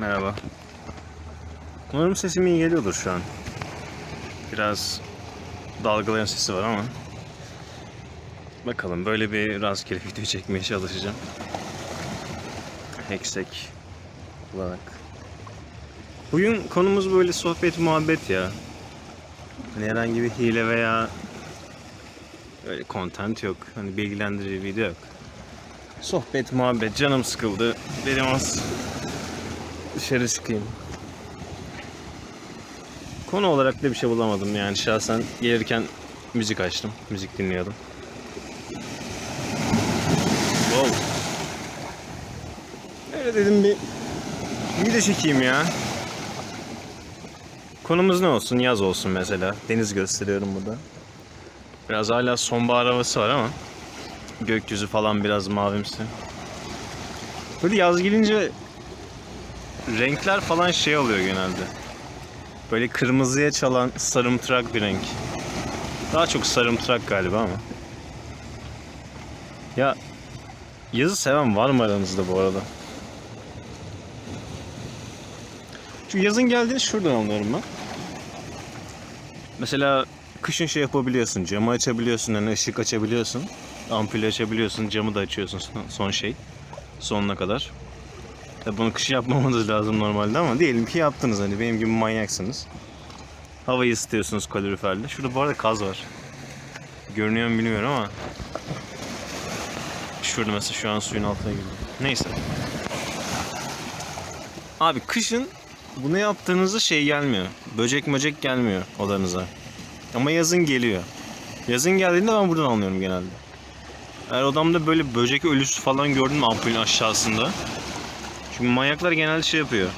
Merhaba. Umarım sesim iyi geliyordur şu an. Biraz dalgalayan sesi var ama. Bakalım böyle bir rastgele video çekmeye çalışacağım. Heksek olarak. Bugün konumuz böyle sohbet muhabbet ya. Hani herhangi bir hile veya öyle content yok. Hani bilgilendirici video yok. Sohbet muhabbet canım sıkıldı. Dedim az dışarı çıkayım. Konu olarak da bir şey bulamadım yani şahsen gelirken müzik açtım. Müzik dinliyordum. Wow. Öyle dedim bir video çekeyim ya. Konumuz ne olsun? Yaz olsun mesela. Deniz gösteriyorum burada. Biraz hala sonbahar havası var ama gökyüzü falan biraz mavimsi. Böyle yaz gelince renkler falan şey oluyor genelde. Böyle kırmızıya çalan sarımtırak bir renk. Daha çok sarımtırak galiba ama. Ya yazı seven var mı aranızda bu arada? Çünkü yazın geldiğini şuradan anlıyorum ben. Mesela kışın şey yapabiliyorsun, camı açabiliyorsun, hani ışık açabiliyorsun, ampulü açabiliyorsun, camı da açıyorsun son şey, sonuna kadar. Tabi bunu kış yapmamanız lazım normalde ama diyelim ki yaptınız hani benim gibi manyaksınız. Havayı ısıtıyorsunuz kaloriferle. Şurada bu arada kaz var. Görünüyor mu bilmiyorum ama. Şurada mesela şu an suyun altına girdi. Neyse. Abi kışın bunu yaptığınızda şey gelmiyor. Böcek möcek gelmiyor odanıza. Ama yazın geliyor. Yazın geldiğinde ben buradan anlıyorum genelde. Eğer odamda böyle böcek ölüsü falan gördüm ampulün aşağısında. Çünkü manyaklar genelde şey yapıyor.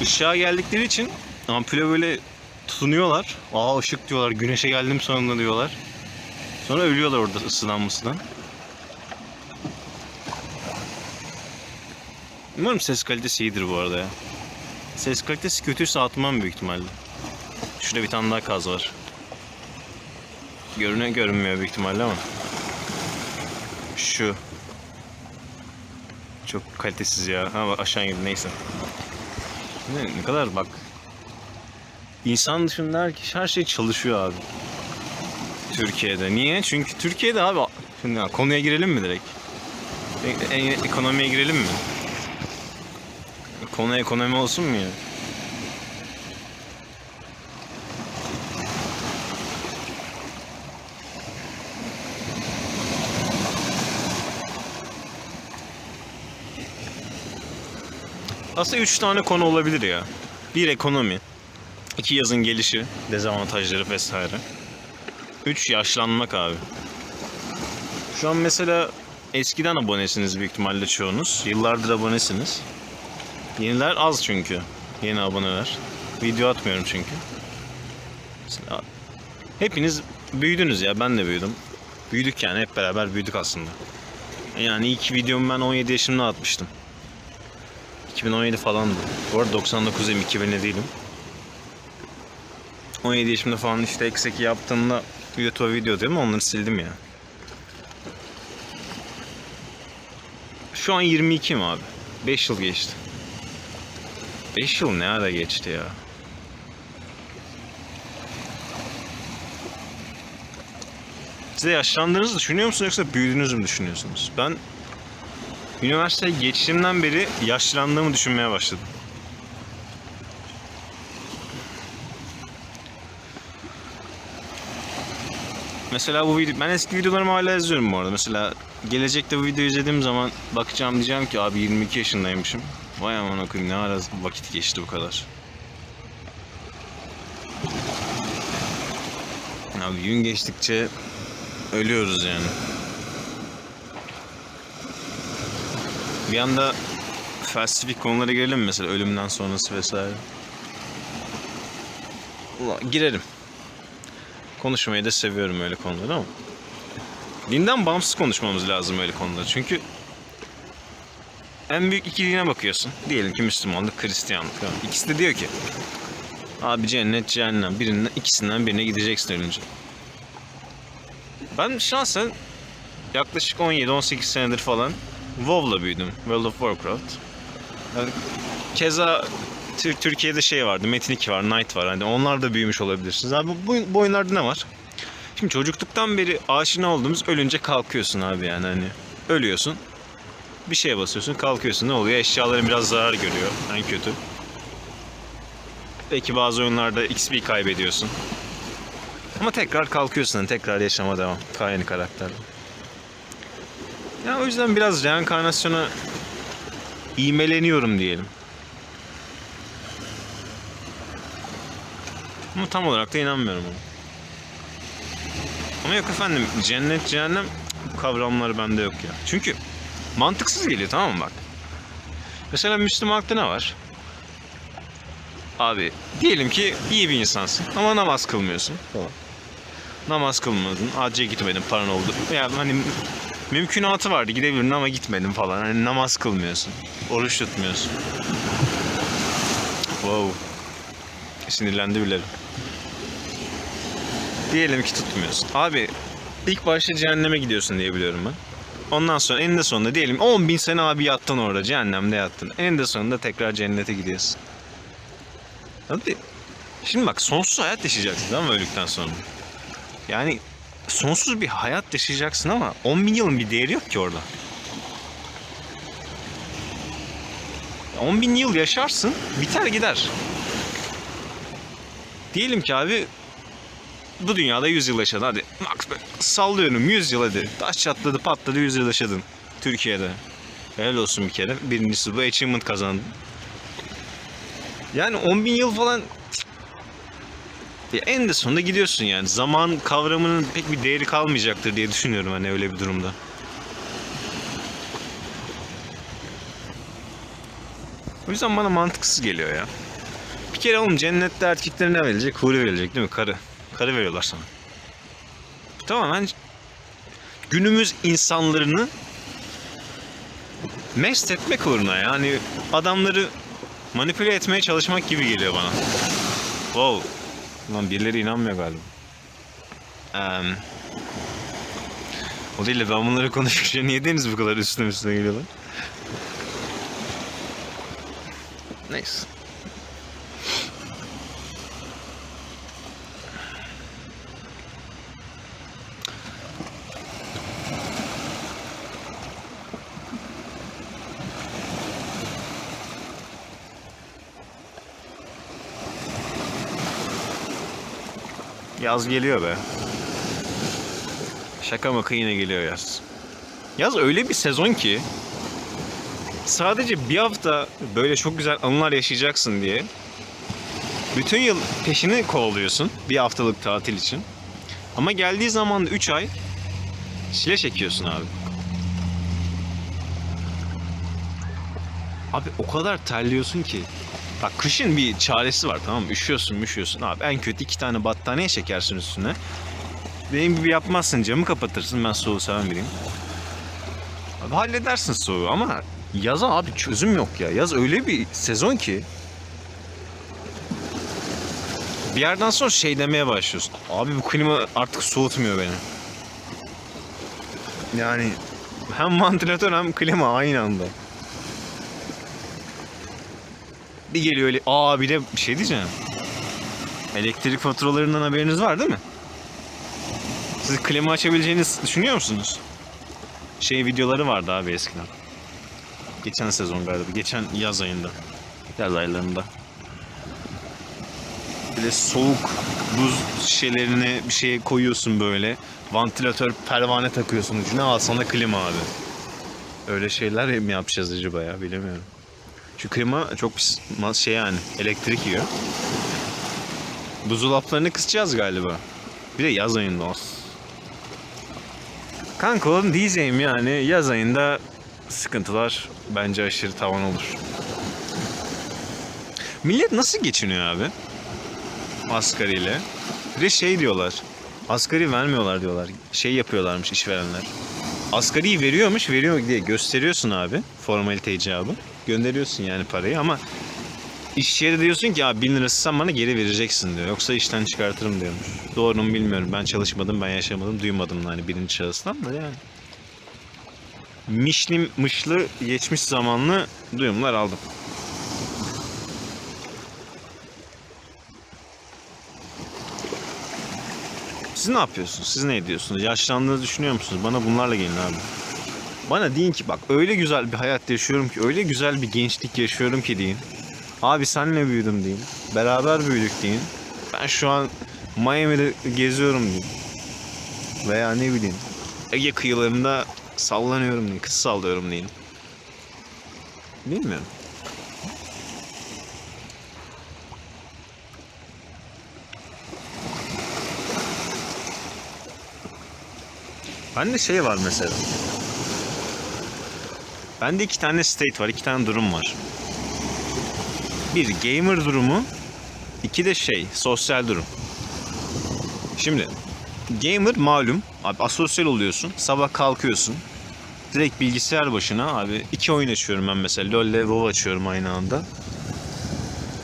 Işığa geldikleri için ampule böyle tutunuyorlar. Aa ışık diyorlar. Güneşe geldim sonunda diyorlar. Sonra ölüyorlar orada ısıdan mısıdan. Umarım ses kalitesi iyidir bu arada ya. Ses kalitesi kötüyse atmam büyük ihtimalle. Şurada bir tane daha kaz var. Görüne görünmüyor büyük ihtimalle ama. Şu. Çok kalitesiz ya. Ha bak aşağı indim neyse. Ne, ne kadar bak. İnsan dışında herkes her şey çalışıyor abi. Türkiye'de. Niye? Çünkü Türkiye'de abi şimdi ya, konuya girelim mi direkt? E- e- ekonomiye girelim mi? Konu ekonomi olsun mu ya? Aslında üç tane konu olabilir ya. Bir ekonomi. iki yazın gelişi, dezavantajları vesaire. Üç yaşlanmak abi. Şu an mesela eskiden abonesiniz büyük ihtimalle çoğunuz. Yıllardır abonesiniz. Yeniler az çünkü. Yeni aboneler. Video atmıyorum çünkü. Mesela hepiniz büyüdünüz ya ben de büyüdüm. Büyüdük yani hep beraber büyüdük aslında. Yani ilk videomu ben 17 yaşımda atmıştım. 2017 falandı. Bu arada 99'uyum 2000'li değilim. 17 yaşımda falan işte ekseki yaptığımda YouTube video değil mi onları sildim ya. Şu an 22'yim abi. 5 yıl geçti. 5 yıl ne ara geçti ya. Size yaşlandığınızı düşünüyor musunuz yoksa büyüdüğünüzü mü düşünüyorsunuz? Ben üniversiteye geçtiğimden beri yaşlandığımı düşünmeye başladım. Mesela bu video, ben eski videolarımı hala izliyorum bu arada. Mesela gelecekte bu videoyu izlediğim zaman bakacağım diyeceğim ki abi 22 yaşındaymışım. Vay aman okuyayım ne ara vakit geçti bu kadar. Abi gün geçtikçe ölüyoruz yani. Bir anda felsefik konulara girelim mesela ölümden sonrası vesaire. Ulan girelim. Konuşmayı da seviyorum öyle konuları ama. Dinden bağımsız konuşmamız lazım öyle konuları. Çünkü en büyük iki dine bakıyorsun. Diyelim ki Müslümanlık, Hristiyanlık. İkisi de diyor ki abi cennet, cehennem. Birinden, ikisinden birine gideceksin ölünce. Ben şahsen yaklaşık 17-18 senedir falan WoW'la büyüdüm. World of Warcraft. Yani keza Tür- Türkiye'de şey vardı, Metin 2 var, Knight var. Hani onlar da büyümüş olabilirsiniz. Abi bu, bu oyunlarda ne var? Şimdi çocukluktan beri aşina olduğumuz ölünce kalkıyorsun abi yani hani. Ölüyorsun. Bir şeye basıyorsun, kalkıyorsun. Ne oluyor? Eşyaların biraz zarar görüyor. En kötü. Belki bazı oyunlarda XP kaybediyorsun. Ama tekrar kalkıyorsun, hani tekrar yaşama devam. Aynı karakterle. Ya o yüzden biraz reenkarnasyona iğmeleniyorum diyelim. Ama tam olarak da inanmıyorum ona. Ama yok efendim cennet cehennem bu kavramlar bende yok ya. Çünkü mantıksız geliyor tamam mı bak. Mesela Müslümanlıkta ne var? Abi diyelim ki iyi bir insansın ama namaz kılmıyorsun falan. Namaz kılmadın, hacca gitmedin, paran oldu. Ya hani mümkünatı vardı gidebilirdin ama gitmedin falan. Hani namaz kılmıyorsun, oruç tutmuyorsun. Wow. Sinirlendi bile. Diyelim ki tutmuyorsun. Abi ilk başta cehenneme gidiyorsun diye biliyorum ben. Ondan sonra eninde sonunda diyelim 10 bin sene abi yattın orada cehennemde yattın. Eninde sonunda tekrar cennete gidiyorsun. Abi şimdi bak sonsuz hayat yaşayacaksın ama öldükten sonra. Yani sonsuz bir hayat yaşayacaksın ama 10 bin yılın bir değeri yok ki orada. 10 bin yıl yaşarsın biter gider. Diyelim ki abi bu dünyada 100 yıl yaşadın hadi. Max sallıyorum 100 yıl hadi. Taş çatladı patladı 100 yıl yaşadın Türkiye'de. Helal olsun bir kere. Birincisi bu achievement kazandın. Yani 10 bin yıl falan en de sonunda gidiyorsun yani. Zaman kavramının pek bir değeri kalmayacaktır diye düşünüyorum hani öyle bir durumda. O yüzden bana mantıksız geliyor ya. Bir kere oğlum cennette erkeklere ne verilecek? Huri verilecek değil mi? Karı. Karı veriyorlar sana. Tamamen günümüz insanlarını mest etmek uğruna yani adamları manipüle etmeye çalışmak gibi geliyor bana. Wow. Lan birileri inanmıyor galiba. Eee o değil de ben bunları konuşunca niye deniz bu kadar üstüne üstüne geliyorlar? Neyse. Yaz geliyor be. Şaka maka yine geliyor yaz. Yaz öyle bir sezon ki sadece bir hafta böyle çok güzel anılar yaşayacaksın diye bütün yıl peşini kovalıyorsun bir haftalık tatil için. Ama geldiği zaman da 3 ay çile çekiyorsun abi. Abi o kadar terliyorsun ki. Bak kışın bir çaresi var tamam mı? Üşüyorsun müşüyorsun abi. En kötü iki tane battaniye çekersin üstüne. Benim gibi yapmazsın camı kapatırsın. Ben soğuğu seven biriyim. Abi halledersin soğuğu ama yaza abi çözüm yok ya. Yaz öyle bir sezon ki. Bir yerden sonra şey demeye başlıyorsun. Abi bu klima artık soğutmuyor beni. Yani hem vantilatör hem klima aynı anda. Bir geliyor öyle. Aa bir de bir şey diyeceğim. Elektrik faturalarından haberiniz var değil mi? Siz klima açabileceğiniz düşünüyor musunuz? Şey videoları vardı abi eskiden. Geçen sezon galiba. Geçen yaz ayında. Yaz aylarında. Böyle soğuk buz şişelerine bir şey koyuyorsun böyle. Vantilatör pervane takıyorsun ucuna al sana klima abi. Öyle şeyler mi yapacağız acaba ya bilemiyorum. Şu klima çok pis şey yani elektrik yiyor. Buzdolaplarını kısacağız galiba. Bir de yaz ayında olsun. Kanka oğlum diyeceğim yani yaz ayında sıkıntılar bence aşırı tavan olur. Millet nasıl geçiniyor abi? Asgariyle. Bir de şey diyorlar. Asgari vermiyorlar diyorlar. Şey yapıyorlarmış işverenler. Asgariyi veriyormuş, veriyor diye gösteriyorsun abi. Formalite icabı. Gönderiyorsun yani parayı ama iş yeri diyorsun ki abi bin lirası sen bana geri vereceksin diyor. Yoksa işten çıkartırım diyormuş. Doğru mu bilmiyorum. Ben çalışmadım, ben yaşamadım, duymadım hani birinci şahıstan da yani. mişli mışlı geçmiş zamanlı duyumlar aldım. Siz ne yapıyorsunuz? Siz ne ediyorsunuz? Yaşlandığınızı düşünüyor musunuz? Bana bunlarla gelin abi. Bana deyin ki bak öyle güzel bir hayat yaşıyorum ki, öyle güzel bir gençlik yaşıyorum ki deyin. Abi senle büyüdüm deyin. Beraber büyüdük deyin. Ben şu an Miami'de geziyorum deyin. Veya ne bileyim Ege kıyılarında sallanıyorum deyin. Kız sallıyorum deyin. Bilmiyorum. Bende şey var mesela. Bende iki tane state var, iki tane durum var. Bir gamer durumu, iki de şey sosyal durum. Şimdi gamer malum abi asosyal oluyorsun. Sabah kalkıyorsun. Direkt bilgisayar başına abi iki oyun açıyorum ben mesela. LoL ile WoW açıyorum aynı anda.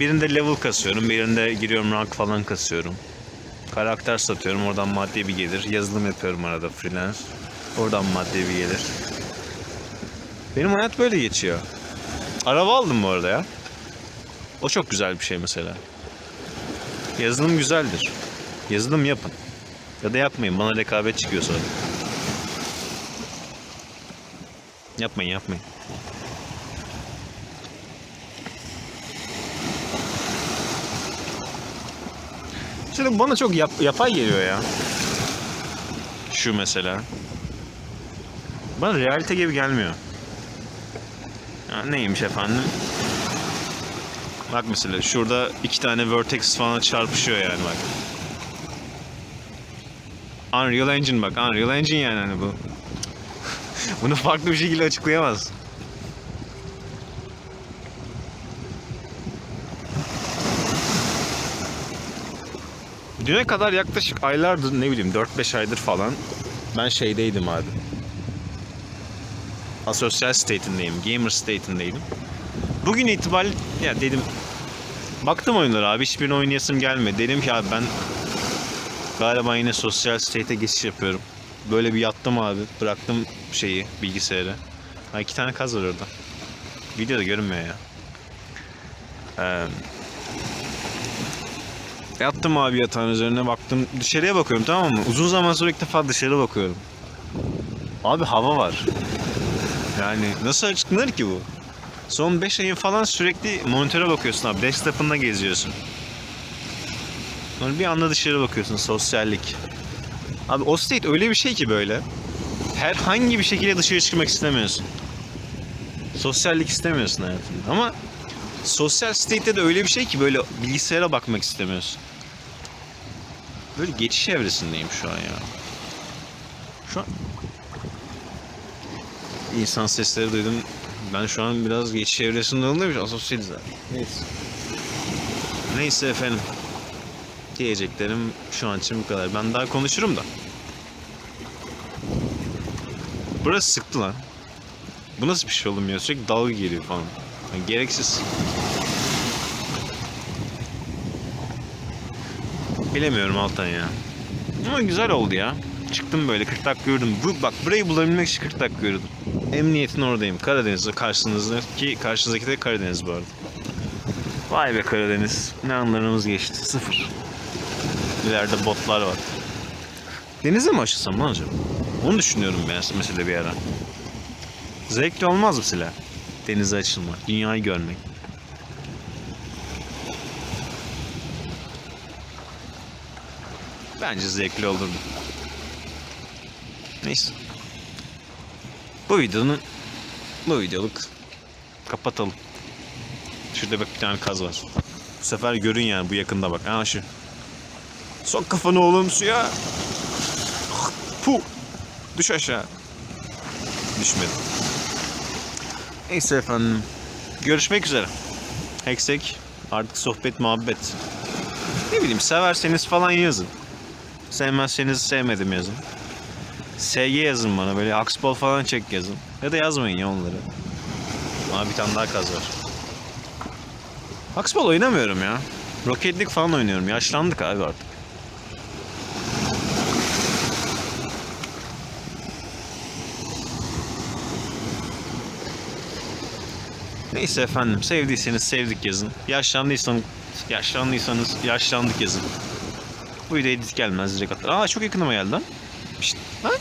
Birinde level kasıyorum, birinde giriyorum rank falan kasıyorum. Karakter satıyorum, oradan maddi bir gelir. Yazılım yapıyorum arada freelance. Oradan maddi bir gelir. Benim hayat böyle geçiyor. Araba aldım bu arada ya. O çok güzel bir şey mesela. Yazılım güzeldir. Yazılım yapın. Ya da yapmayın. Bana rekabet çıkıyor sonra. Yapmayın yapmayın. Şimdi bana çok yap- yapay geliyor ya. Şu mesela. Bana realite gibi gelmiyor. Ya neymiş efendim? Bak mesela şurada iki tane vertex falan çarpışıyor yani bak. Unreal Engine bak. Unreal Engine yani hani bu. Bunu farklı bir şekilde açıklayamaz. Düne kadar yaklaşık aylardır ne bileyim 4-5 aydır falan ben şeydeydim abi. Asosyal state'indeyim. Gamer state'indeydim. Bugün itibariyle ya dedim baktım oyunlara abi hiçbirini oynayasım gelmedi. Dedim ki abi ben galiba yine sosyal state'e geçiş yapıyorum. Böyle bir yattım abi. Bıraktım şeyi bilgisayarı. Ha iki tane kaz var orada. Videoda görünmüyor ya. Ee, yattım abi yatağın üzerine baktım. Dışarıya bakıyorum tamam mı? Uzun zaman sonra ilk defa dışarı bakıyorum. Abi hava var. Yani nasıl açıklanır ki bu? Son 5 ayın falan sürekli monitöre bakıyorsun abi. Desktop'ında geziyorsun. Sonra bir anda dışarı bakıyorsun. Sosyallik. Abi o state öyle bir şey ki böyle. Herhangi bir şekilde dışarı çıkmak istemiyorsun. Sosyallik istemiyorsun hayatında. Ama sosyal state'de de öyle bir şey ki böyle bilgisayara bakmak istemiyorsun. Böyle geçiş evresindeyim şu an ya. Şu an insan sesleri duydum. Ben şu an biraz geçiş evresinde olduğum asosyaliz zaten. Neyse. Neyse efendim. Diyeceklerim şu an için bu kadar. Ben daha konuşurum da. Burası sıktı lan. Bu nasıl bir şey oğlum ya? Sürekli dalga geliyor falan. Yani gereksiz. Bilemiyorum Altan ya. Ama güzel oldu ya. Çıktım böyle 40 dakika yürüdüm. Bu, bak burayı bulabilmek için 40 dakika yürüdüm. Emniyetin oradayım. Karadeniz'de karşınızda ki karşınızdaki de Karadeniz bu arada. Vay be Karadeniz. Ne anlarımız geçti. Sıfır. İleride botlar var. Denize mi açılsam lan acaba? Onu düşünüyorum ben mesela bir ara. Zevkli olmaz mı silah? Denize açılmak, dünyayı görmek. Bence zevkli olurdu. Neyse. Bu videonun bu videoluk kapatalım. Şurada bak bir tane kaz var. Bu sefer görün yani bu yakında bak. Ha şu. Sok kafanı oğlum suya. Pu. Düş aşağı. Düşmedim. Neyse efendim. Görüşmek üzere. Heksek. Artık sohbet muhabbet. Ne bileyim severseniz falan yazın. Sevmezseniz sevmedim yazın. SG yazın bana böyle Axball falan çek yazın. Ya da yazmayın ya onları. Aa bir tane daha kaz var. Axball oynamıyorum ya. Rocket League falan oynuyorum. Yaşlandık abi artık. Neyse efendim sevdiyseniz sevdik yazın. Yaşlandıysanız yaşlandıysanız yaşlandık yazın. Bu video edit gelmez direkt atar. Aa çok yakınıma geldi lan. Şşt, lan.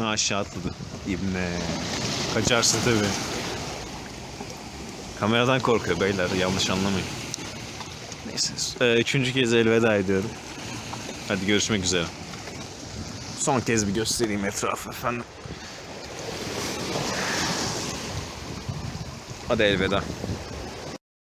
Aa, aşağı atladı. İbne. Kaçarsın tabi. Kameradan korkuyor beyler yanlış anlamayın. Neyse e, üçüncü kez elveda ediyorum. Hadi görüşmek üzere. Son kez bir göstereyim etrafı efendim. Hadi elveda.